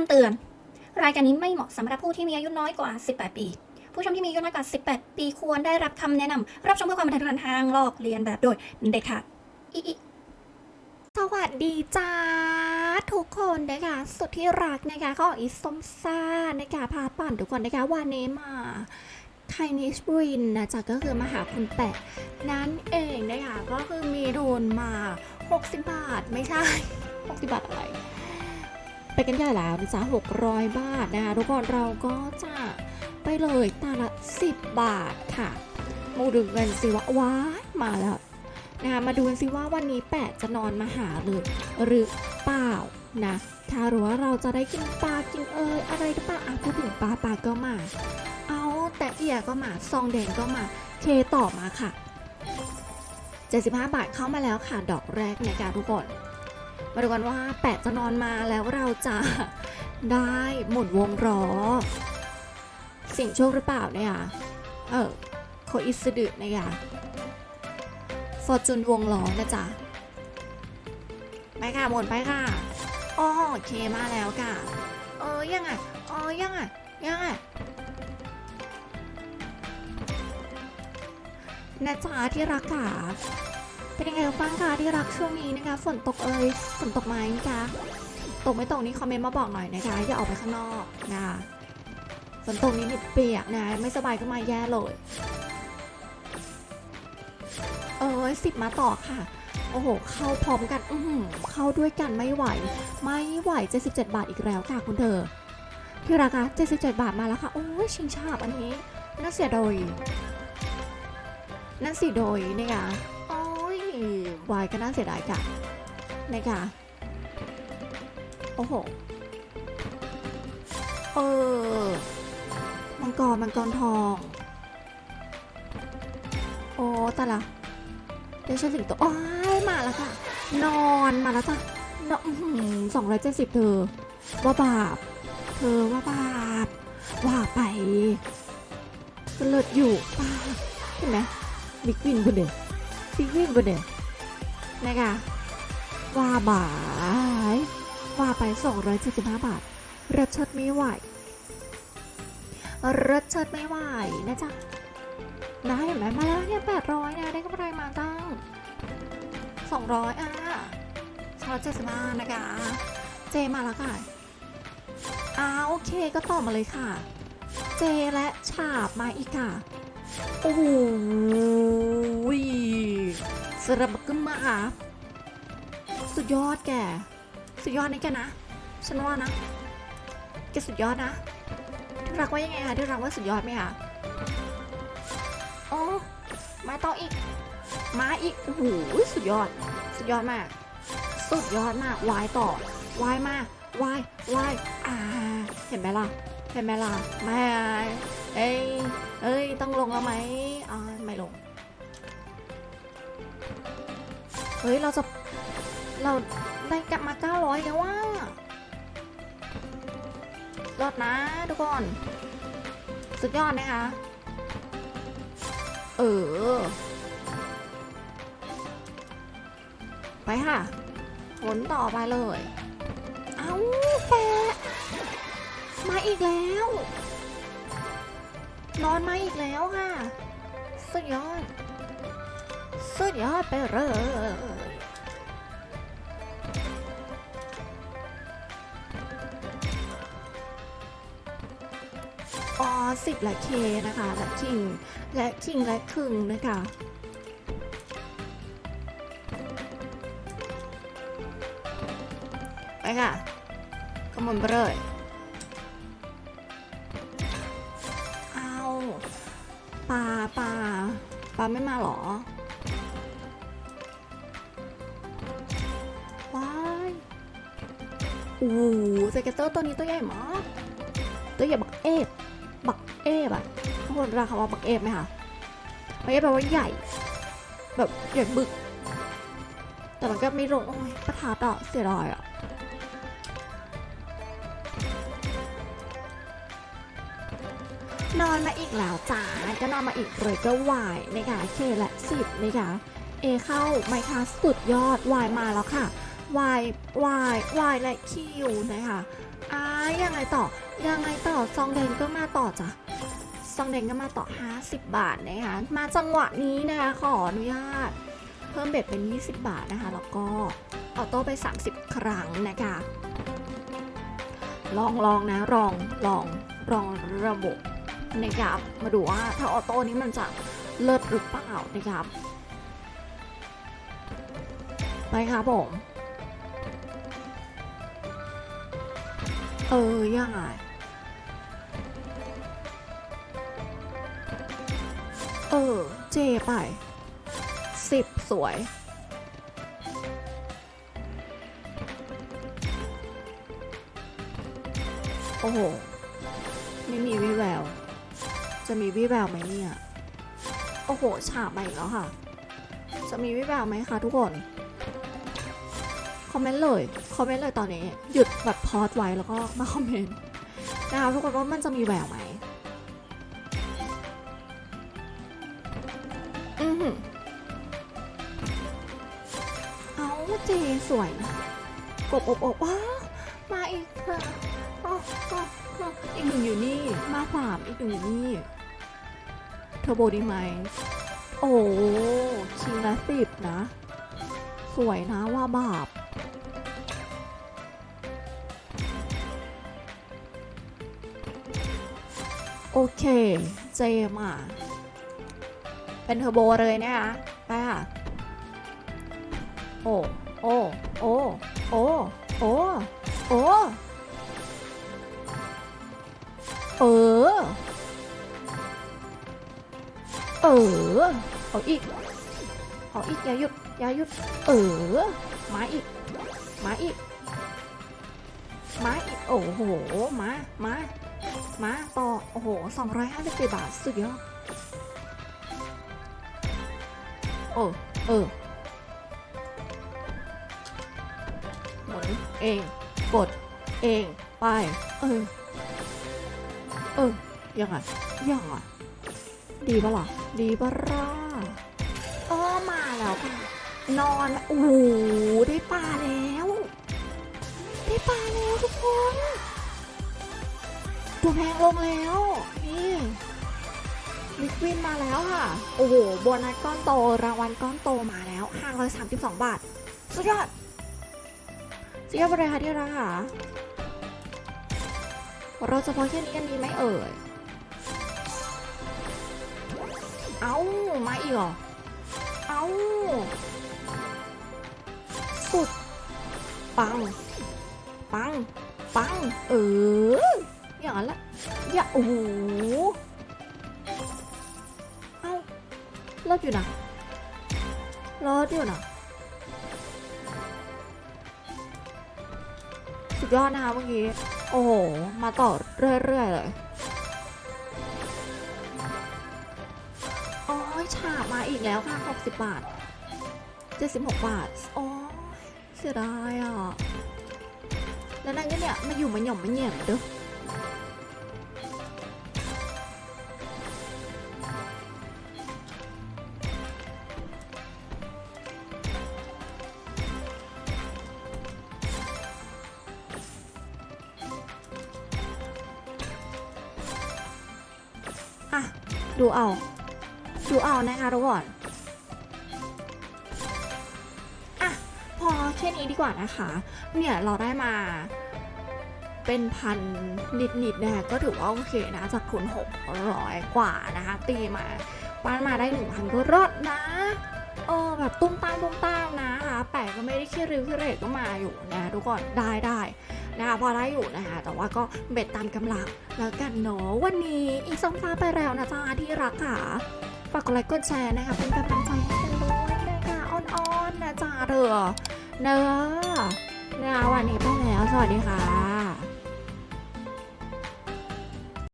ำเตือน รายการนี้ไม่เหมาะสำหรับผู้ที่มีอายุน้อยกว่า 18 ปี ผู้ชมที่มีอายุน้อยกว่า 18 ปีควรได้รับคำแนะนำรับชมเพื่อความบันเทิงทางลอกเลียนแบบโดยเด็ดขาดอิอิสวัสดีจ้าทุกคนนะคะสุดที่รักนะคะก็อีส้มซ่านะคะพาปั่นทุกคนนะคะวันนี้มาไคนิสบรินนะจ๊ะก็คือมาหาคุณแปะนั่นเองนะคะก็คือมีโดนมา 60 บาทไม่ใช่ 60 บาทอะไร ไปกันใหญ่แล้วนะจ๊ะ600 บาทนะคะทุกคนเราก็จะไปเลยตาละ 10 บาทค่ะมาดูกันสิว่าว้ายมาแล้วนะคะมาดูกันสิว่าวันนี้แปะจะนอนมาหาเลยหรือเปล่านะถ้ารู้ว่าเราจะได้กินปลากินเอยอะไรหรือเปล่าอะพูดถึงปลาปลาก็มา เอาแต่เอียก็มาซองแดงก็มาเคต่อมาค่ะ 75 บาทเข้ามาแล้วค่ะดอกแรกในการทุกคน มาดูกันว่าแปะจะนอนมาแล้วเราจะได้หมุนวงล้อเสิ่งโชคหรือเปล่าเนี่ยเออโคอิสดึนะคะฟอร์จูนวงล้อนะจ๊ะไปค่ะหมุนไปค่ะอ๋อโอเคมาแล้วค่ะ เออยังไงเออยังไงยังไงนะจ๊ะที่รักค่ะ เป็นยังไงบ้างคะที่รักช่วงนี้นะคะ ฝนตกเอ่ยฝนตกไหมคะตกไม่ตกนี่คอมเมนต์มาบอกหน่อยนะคะอย่าออกไปข้างนอกนะฝนตกนี่นิดเปียกนะไม่สบายก็มาแย่เลยเออสิบมาต่อค่ะโอ้โห เข้าพร้อมกัน อืเข้าด้วยกันไม่ไหว ไม่ไหว 77 บาทอีกแล้วค่ะคุณเธอ ที่ราคา77 บาทมาแล้วค่ะ โอ้ยชิงชาบอันนี้ น่าเสียดายนั่นสิโดยนี่ค่ะโอ้ย วายก็น่าเสียดายค่ะนะคะโอ้โห เออ มังกร มังกรทอง โอ้ต่ละเดี๋ยวฉันถึงตัวโอ้ยมาแล้วค่ะ นอนมาแล้วจ้ะนอนสองร้อยเจ็ดสิบเธอ ว่าบาป เธอว่าบาป ว่าไปก็เลิศอยู่ป้าเห็นไหมบิ๊กวินบุเดบิ๊ กวินบุเดนะคะว่าบาปว่าไป 275 บาทรสชดไม่ไหวรสชดไม่ไหวนะจ๊ะนะเห็นไหมมาแล้วเนี่ย800นะได้กำไรมาตั้ง 200 อะชอ75นะคะ เจมาแล้วค่ะอ่าโอเคก็ต่อมาเลยค่ะ เจและฉาบมาอีกค่ะ โอ้โห สระบักกึมมาค่ะสุดยอดแก สุดยอดนี่แกนะ ฉันว่านะ แกสุดยอดนะ ที่รักว่ายังไงคะที่รักว่าสุดยอดไหมคะโอ้มาต่ออีก มาอีก โอ้โห สุดยอด สุดยอดมาก สุดยอดมาก วายต่อ วายมาก วาย วาย อ่า เห็นไหมล่ะ เห็นไหมล่ะ ไม่เอ้ยเอ้ย ต้องลงแล้วไหมอ่าไม่ลง เฮ้ย เราจะ เราได้กลับมา 900 แล้วว่าลดนะทุกคน สุดยอดนะคะ เออ ไปค่ะผลต่อไปเลย เอาแปะมาอีกแล้ว นอนมาอีกแล้วค่ะ สุดยอด สุดยอดไปเลยออสิบและเคนะคะ และคิง และคิง และคึงนะคะไปค่ะขโมยไปเลยเอาปลาปลาปลาไม่มาหรอ โอ้โหสเก็ตเตอร์ตัวนี้ตัวใหญ่มากตัวใหญ่บักเอฟบักเอฟอะทุกคนราคาว่าบักเอฟไหมคะบักเอฟแปลว่าใหญ่ แบบใหญ่บึก แต่มันก็ไม่ลงโอ้ยประทัดอะเสียดายอะนอนมาอีกแล้วจ้าก็นอนมาอีกเลยก็วายนะคะเคและสิบนะคะเอเข้าไมค์คาสุดยอดวายมาแล้วค่ะ วายวายวายและคิวนะคะไอายยังไงต่อ ยังไงต่อ ซองแดงก็มาต่อจ้ะ ซองแดงก็มาต่อ 50 บาทนะคะ มาจังหวะนี้นะคะขออนุญาต เพิ่มเบ็ดเป็น 20 บาทนะคะ แล้วก็ออโต้ไป 30 ครั้งนะคะ ลองลองนะ ลองลองลองระบบนะครับ มาดูว่าถ้าออโต้นี้มันจะเลิศหรือเปล่านะครับ ไปครับผม เออยังไงเออ เจไปสิบสวย โอ้โห ไม่มีวิแวว จะมีวิแววไหมเนี่ย โอ้โห ฉาบมาอีกแล้วค่ะ จะมีวิแววไหมคะทุกคน คอมเมนต์เลยคอมเมนต์เลยตอนนี้ หยุดแบบพอดไว้แล้วก็มาคอมเมนต์นะคะทุกคนว่ามันจะมีแววไหมอือหือเอาเจสวยนะกบอบอบว้ามาอีกค่ะอีกหนึ่งอยู่นี่ มาสามอีกหนึ่งอยู่นี่เทอร์โบดีไหมโอ้ชิงละสิบนะ สวยนะว่าบาป โอเค เจมาเป็นเทอร์โบเลยนะคะไปค่ะ โอ้ โอ้ โอ้ โอ้ โอ้ โอ้ เออ เออ เอาอีก เอาอีก อย่าหยุด อย่าหยุด เออ มาอีก มาอีก มาอีก โอ้โห มา มา มาต่อ โอ้โห254บาท สุดยอดเออเออหมุนเอง กดเอง ไป เออ เออ ยังไงยังไงดีปะล่ะ ดีปะล่ะเออมาแล้วค่ะ นอนโอ้โหได้ปลาแล้ว ได้ปลาแล้วทุกคน ตัวแพงลงแล้ว นี่ลิควินมาแล้วค่ะ โอ้โหโบนัสก้อนโต รางวัลก้อนโตมาแล้ว 532 บาท สุดยอด สุดยอดไปเลยค่ะที่รักค่ะ เราจะพอแค่นี้กันดีไหมเอ่ย เอ้ามาอีกเหรอ เอ้าสุด ปัง ปัง ปัง เออ อย่างนั้นแหละอย่าโอ้โหเอ้าเลิศอยู่นะเลิศอยู่นะสุดยอดนะคะเมื่อกี้ โอ้โห มาต่อเรื่อย ๆ เลยโอ้ยฉาบมาอีกแล้วค่ะ 60 บาท 76 บาท โอ้เสียดายอะ แล้วนั่นก็เนี่ย มาอยู่มาหย่อมมาเหยี่ยมเด้อ ดูเอา ดูเอานะคะทุกคนอะ พอแค่นี้ดีกว่านะคะ เนี่ยเราได้มาเป็นพันนิดๆนะคะก็ถือว่าโอเคนะ จากทุน600กว่านะคะ ตีมาป้นมาได้1,000ก็รอดนะเออแบบตุ้มตามตุ้มตามนะคะแปะก็ไม่ได้ขี้ริ้วขี้เรศก็มาอยู่นะทุกคนได้ได้ นะคะพอได้อยู่นะคะแต่ว่าก็เบ็ดตามกำลังแล้วกันเนาะวันนี้อีกสองฟ้าไปแล้วนะจ๊ะที่รักค่ะฝากกดไลค์กดแชร์นะคะเป็นกำลังใจให้กันด้วยนะคะอ่อนๆนะจ๊ะเด้อเนอะนะคะวันนี้ไปแล้วสวัสดีค่ะ